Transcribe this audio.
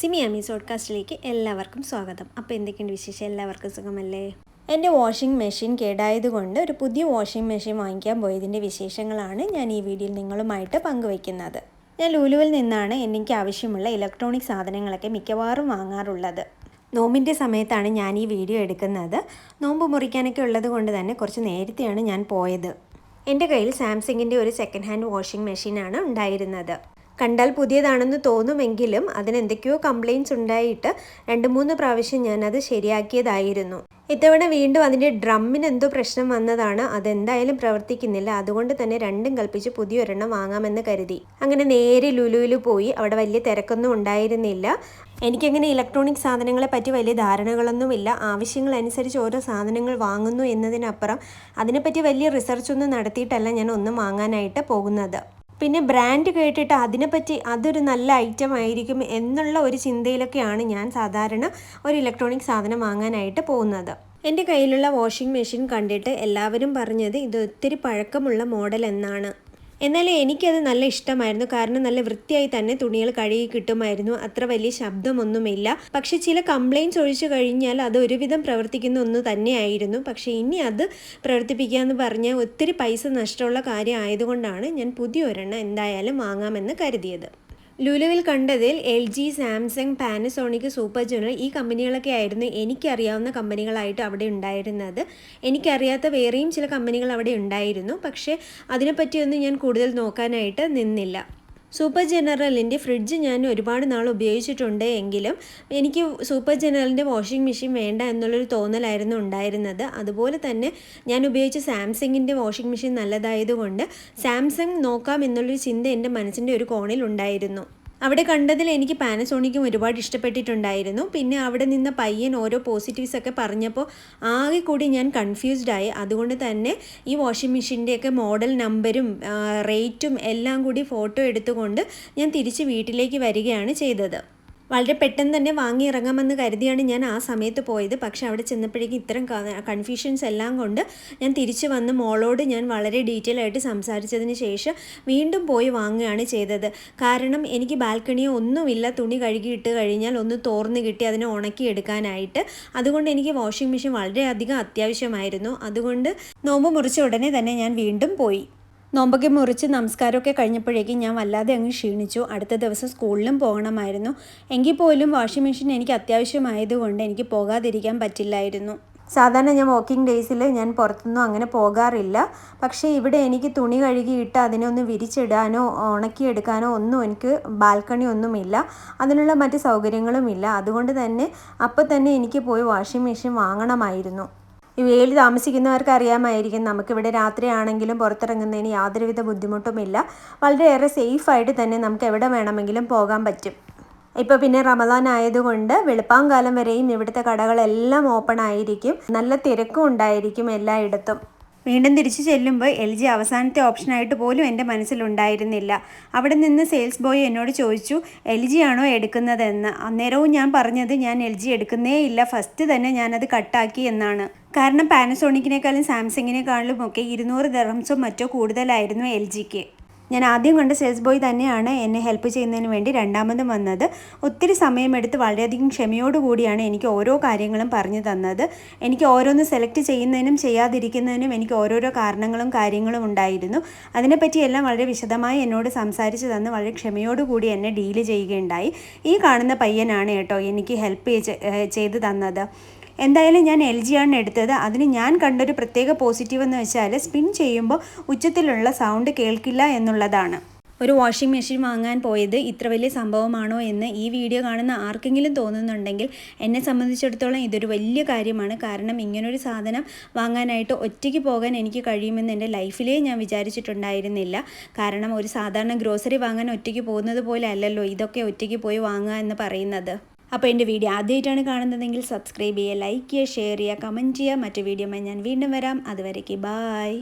സിമി അമീസ് പോഡ്കാസ്റ്റിലേക്ക് എല്ലാവർക്കും സ്വാഗതം. അപ്പോൾ എന്തൊക്കെയുണ്ട് വിശേഷം? എല്ലാവർക്കും സുഖമല്ലേ? എന്റെ വാഷിംഗ് മെഷീൻ കേടായതുകൊണ്ട് ഒരു പുതിയ വാഷിംഗ് മെഷീൻ വാങ്ങിക്കാൻ പോയതിന്റെ വിശേഷങ്ങളാണ് ഞാൻ ഈ വീഡിയോയിൽ നിങ്ങളുമായിട്ട് പങ്കുവയ്ക്കുന്നത്. ഞാൻ ലൂലുവിൽ നിന്നാണ് എനിക്ക് ആവശ്യമുള്ള ഇലക്ട്രോണിക് സാധനങ്ങളൊക്കെ മിക്കവാറും വാങ്ങാറുള്ളത്. നോമ്പിന്റെ സമയത്താണ് ഞാൻ ഈ വീഡിയോ എടുക്കുന്നത്. നോമ്പ് മുറിക്കാനൊക്കെ ഉള്ളത് കൊണ്ട് തന്നെ കുറച്ച് നേരത്തെയാണ് ഞാൻ പോയത്. എന്റെ കയ്യിൽ സാംസങ്ങിന്റെ ഒരു സെക്കൻഡ് ഹാൻഡ് വാഷിംഗ് മെഷീനാണ് ഉണ്ടായിരുന്നത്. കണ്ടാൽ പുതിയതാണെന്ന് തോന്നുമെങ്കിലും അതിന് എന്തൊക്കെയോ കംപ്ലയിൻസ് ഉണ്ടായിട്ട് രണ്ട് മൂന്ന് പ്രാവശ്യം ഞാനത് ശരിയാക്കിയതായിരുന്നു. ഇത്തവണ വീണ്ടും അതിന്റെ ഡ്രമ്മിന് എന്തോ പ്രശ്നം വന്നതാണ്. അതെന്തായാലും പ്രവർത്തിക്കുന്നില്ല. അതുകൊണ്ട് തന്നെ രണ്ടും കൽപ്പിച്ച് പുതിയൊരെണ്ണം വാങ്ങാമെന്ന് കരുതി. അങ്ങനെ നേരെ ലുലുവിൽ പോയി. അവിടെ വലിയ തിരക്കൊന്നും ഉണ്ടായിരുന്നില്ല. എനിക്കങ്ങനെ ഇലക്ട്രോണിക് സാധനങ്ങളെ പറ്റി വലിയ ധാരണകളൊന്നുമില്ല. ആവശ്യങ്ങളനുസരിച്ച് ഓരോ സാധനങ്ങൾ വാങ്ങുന്നു എന്നതിനപ്പുറം അതിനെപ്പറ്റി വലിയ റിസർച്ചൊന്നും നടത്തിയിട്ടല്ല ഞാൻ ഒന്നും വാങ്ങാനായിട്ട് പോകുന്നത്. പിന്നെ ബ്രാൻഡ് കേട്ടിട്ട് അതിനെപ്പറ്റി അതൊരു നല്ല ഐറ്റം ആയിരിക്കും എന്നുള്ള ഒരു ചിന്തയിലൊക്കെയാണ് ഞാൻ സാധാരണ ഒരു ഇലക്ട്രോണിക് സാധനം വാങ്ങാനായിട്ട് പോകുന്നത്. എന്റെ കയ്യിലുള്ള വാഷിംഗ് മെഷീൻ കണ്ടിട്ട് എല്ലാവരും പറഞ്ഞത് ഇത് ഒത്തിരി പഴക്കമുള്ള മോഡൽ എന്നാണ്. എന്നാൽ എനിക്കത് നല്ല ഇഷ്ടമായിരുന്നു. കാരണം നല്ല വൃത്തിയായി തന്നെ തുണികൾ കഴുകി കിട്ടുമായിരുന്നു. അത്ര വലിയ ശബ്ദമൊന്നുമില്ല. പക്ഷെ ചില കംപ്ലയിൻസ് ഒഴിച്ചു കഴിഞ്ഞാൽ അത് ഒരുവിധം പ്രവർത്തിക്കുന്ന ഒന്ന് തന്നെയായിരുന്നു. പക്ഷേ ഇനി അത് പ്രവർത്തിപ്പിക്കുക എന്ന് പറഞ്ഞാൽ ഒത്തിരി പൈസ നഷ്ടമുള്ള കാര്യം ആയതുകൊണ്ടാണ് ഞാൻ പുതിയൊരെണ്ണം എന്തായാലും വാങ്ങാമെന്ന് കരുതിയത്. ലുലുവിൽ കണ്ടതിൽ L G Samsung Panasonic super junior ഈ കമ്പനികളൊക്കെ ആയിരുന്നു എനിക്കറിയാവുന്ന കമ്പനികളായിട്ട് അവിടെ ഉണ്ടായിരുന്നത്. എനിക്കറിയാത്ത വേറെയും ചില കമ്പനികൾ അവിടെ ഉണ്ടായിരുന്നു. പക്ഷേ അതിനെപ്പറ്റിയൊന്നും ഞാൻ കൂടുതൽ നോക്കാനായിട്ട് നിന്നില്ല. സൂപ്പർ ജനറലിന്റെ ഫ്രിഡ്ജ് ഞാൻ ഒരുപാട് നാൾ ഉപയോഗിച്ചിട്ടുണ്ട് എങ്കിലും എനിക്ക് സൂപ്പർ ജനറലിന്റെ വാഷിംഗ് മെഷീൻ വേണ്ട എന്നുള്ളൊരു തോന്നലായിരുന്നു ഉണ്ടായിരുന്നത്. അതുപോലെ തന്നെ ഞാൻ ഉപയോഗിച്ച സാംസങ്ങിന്റെ വാഷിംഗ് മെഷീൻ നല്ലതായതുകൊണ്ട് സാംസങ് നോക്കാം എന്നുള്ളൊരു ചിന്ത എന്റെ മനസ്സിന്റെ ഒരു കോണിൽ ഉണ്ടായിരുന്നു അവിടെ കണ്ടതിൽ എനിക്ക് പാനസോണിക്കും ഒരുപാട് ഇഷ്ടപ്പെട്ടിട്ടുണ്ടായിരുന്നു. പിന്നെ അവിടെ നിന്ന പയ്യൻ ഓരോ പോസിറ്റീവ്സ് ഒക്കെ പറഞ്ഞപ്പോൾ ആകെ കൂടി ഞാൻ കൺഫ്യൂസ്ഡ് ആയി. അതുകൊണ്ട് തന്നെ ഈ വാഷിംഗ് മെഷീന്റെയൊക്കെ മോഡൽ നമ്പരും റേറ്റും എല്ലാം കൂടി ഫോട്ടോ എടുത്തുകൊണ്ട് ഞാൻ തിരിച്ച് വീട്ടിലേക്ക് വരികയാണ് ചെയ്തത്. വളരെ പെട്ടെന്ന് തന്നെ വാങ്ങി ഇറങ്ങാമെന്ന് കരുതിയാണ് ഞാൻ ആ സമയത്ത് പോയത്. പക്ഷെ അവിടെ ചെന്നപ്പോഴേക്കും ഇത്തരം കൺഫ്യൂഷൻസ് എല്ലാം കൊണ്ട് ഞാൻ തിരിച്ചു വന്ന് മോളോട് ഞാൻ വളരെ ഡീറ്റെയിൽ ആയിട്ട് സംസാരിച്ചതിന് ശേഷം വീണ്ടും പോയി വാങ്ങുകയാണ് ചെയ്തത്. കാരണം എനിക്ക് ബാൽക്കണിയോ ഒന്നുമില്ല. തുണി കഴുകിയിട്ട് കഴിഞ്ഞാൽ ഒന്ന് തോർന്ന് കിട്ടി അതിനെ ഉണക്കി എടുക്കാനായിട്ട്. അതുകൊണ്ട് എനിക്ക് വാഷിംഗ് മെഷീൻ വളരെയധികം അത്യാവശ്യമായിരുന്നു. അതുകൊണ്ട് നോമ്പ് മുറിച്ച ഉടനെ തന്നെ ഞാൻ വീണ്ടും പോയി. നോമ്പൊക്കെ മുറിച്ച് നമസ്കാരമൊക്കെ കഴിഞ്ഞപ്പോഴേക്കും ഞാൻ വല്ലാതെ അങ്ങ് ക്ഷീണിച്ചു. അടുത്ത ദിവസം സ്കൂളിലും പോകണമായിരുന്നു. എങ്കിൽ പോലും വാഷിംഗ് മെഷീൻ എനിക്ക് അത്യാവശ്യമായതുകൊണ്ട് എനിക്ക് പോകാതിരിക്കാൻ പറ്റില്ലായിരുന്നു. സാധാരണ ഞാൻ വാക്കിംഗ് ഡേയ്സിൽ ഞാൻ പുറത്തൊന്നും അങ്ങനെ പോകാറില്ല. പക്ഷേ ഇവിടെ എനിക്ക് തുണി കഴുകിയിട്ട് അതിനെ ഒന്ന് വിരിച്ചിടാനോ ഉണക്കിയെടുക്കാനോ ഒന്നും എനിക്ക് ബാൽക്കണി ഒന്നുമില്ല. അതിനുള്ള മറ്റ് സൗകര്യങ്ങളുമില്ല. അതുകൊണ്ട് തന്നെ അപ്പോൾ തന്നെ എനിക്ക് പോയി വാഷിംഗ് മെഷീൻ വാങ്ങണമായിരുന്നു. ഈ താമസിക്കുന്നവർക്ക് അറിയാമായിരിക്കും നമുക്കിവിടെ രാത്രിയാണെങ്കിലും പുറത്തിറങ്ങുന്നതിന് യാതൊരുവിധ ബുദ്ധിമുട്ടുമില്ല. വളരെയേറെ സേഫായിട്ട് തന്നെ നമുക്ക് എവിടെ വേണമെങ്കിലും പോകാൻ പറ്റും. ഇപ്പോൾ പിന്നെ റമദാൻ ആയതുകൊണ്ട് വെളുപ്പാങ്കാലം വരെയും ഇവിടുത്തെ കടകളെല്ലാം ഓപ്പൺ ആയിരിക്കും. നല്ല തിരക്കും ഉണ്ടായിരിക്കും എല്ലായിടത്തും. വീണ്ടും തിരിച്ചു ചെല്ലുമ്പോൾ എൽ ജി അവസാനത്തെ ഓപ്ഷനായിട്ട് പോലും എന്റെ മനസ്സിലുണ്ടായിരുന്നില്ല. അവിടെ നിന്ന് സെയിൽസ് ബോയ് എന്നോട് ചോദിച്ചു എൽ ജി ആണോ എടുക്കുന്നതെന്ന്? അന്നേരവും ഞാൻ പറഞ്ഞത് ഞാൻ എൽ ജി എടുക്കുന്നേ ഇല്ല ഫസ്റ്റ് തന്നെ ഞാനത് കട്ടാക്കി എന്നാണ്. കാരണം പാനസോണിക്കിനേക്കാളും സാംസങ്ങിനേക്കാളും ഒക്കെ ഇരുന്നൂറ് ദർഹംസോ മറ്റോ കൂടുതലായിരുന്നു എൽ ജിക്ക് ഞാൻ ആദ്യം കണ്ട സെയിൽസ് ബോയ് തന്നെയാണ് എന്നെ ഹെൽപ്പ് ചെയ്യുന്നതിന് വേണ്ടി രണ്ടാമതും വന്നത്. ഒത്തിരി സമയമെടുത്ത് വളരെയധികം ക്ഷമയോടുകൂടിയാണ് എനിക്ക് ഓരോ കാര്യങ്ങളും പറഞ്ഞു തന്നത്. എനിക്ക് ഓരോന്ന് സെലക്ട് ചെയ്യുന്നതിനും ചെയ്യാതിരിക്കുന്നതിനും എനിക്ക് ഓരോരോ കാരണങ്ങളും കാര്യങ്ങളും ഉണ്ടായിരുന്നു. അതിനെപ്പറ്റിയെല്ലാം വളരെ വിശദമായി എന്നോട് സംസാരിച്ച് തന്ന് വളരെ ക്ഷമയോടുകൂടി എന്നെ ഡീൽ ചെയ്യുകയുണ്ടായി. ഈ കാണുന്ന പയ്യനാണ് കേട്ടോ എനിക്ക് ഹെൽപ്പ് ചെയ്ത് തന്നത്. എന്തായാലും ഞാൻ എൽ ആണ് എടുത്തത്. അതിന് ഞാൻ കണ്ടൊരു പ്രത്യേക പോസിറ്റീവ് എന്ന് വെച്ചാൽ സ്പിൻ ചെയ്യുമ്പോൾ ഉച്ചത്തിലുള്ള സൗണ്ട് കേൾക്കില്ല എന്നുള്ളതാണ്. ഒരു വാഷിംഗ് മെഷീൻ വാങ്ങാൻ പോയത് ഇത്ര വലിയ സംഭവമാണോ എന്ന് ഈ വീഡിയോ കാണുന്ന ആർക്കെങ്കിലും തോന്നുന്നുണ്ടെങ്കിൽ എന്നെ സംബന്ധിച്ചിടത്തോളം ഇതൊരു വലിയ കാര്യമാണ്. കാരണം ഇങ്ങനൊരു സാധനം വാങ്ങാനായിട്ട് ഒറ്റയ്ക്ക് പോകാൻ എനിക്ക് കഴിയുമെന്ന് എന്റെ ലൈഫിലേ ഞാൻ വിചാരിച്ചിട്ടുണ്ടായിരുന്നില്ല. കാരണം ഒരു സാധാരണ ഗ്രോസറി വാങ്ങാൻ ഒറ്റയ്ക്ക് പോകുന്നത് പോലെ അല്ലല്ലോ ഇതൊക്കെ ഒറ്റയ്ക്ക് പോയി വാങ്ങുക എന്ന് പറയുന്നത്. അപ്പോൾ എന്റെ വീഡിയോ ആദ്യമായിട്ടാണ് കാണുന്നതെങ്കിൽ സബ്സ്ക്രൈബ് ചെയ്യുക ലൈക്ക് ചെയ്യുക ഷെയർ ചെയ്യുക കമന്റ് ചെയ്യുക. മറ്റു വീഡിയോ ഞാൻ വീണ്ടും വരാം. അതുവരേക്ക് ബായ്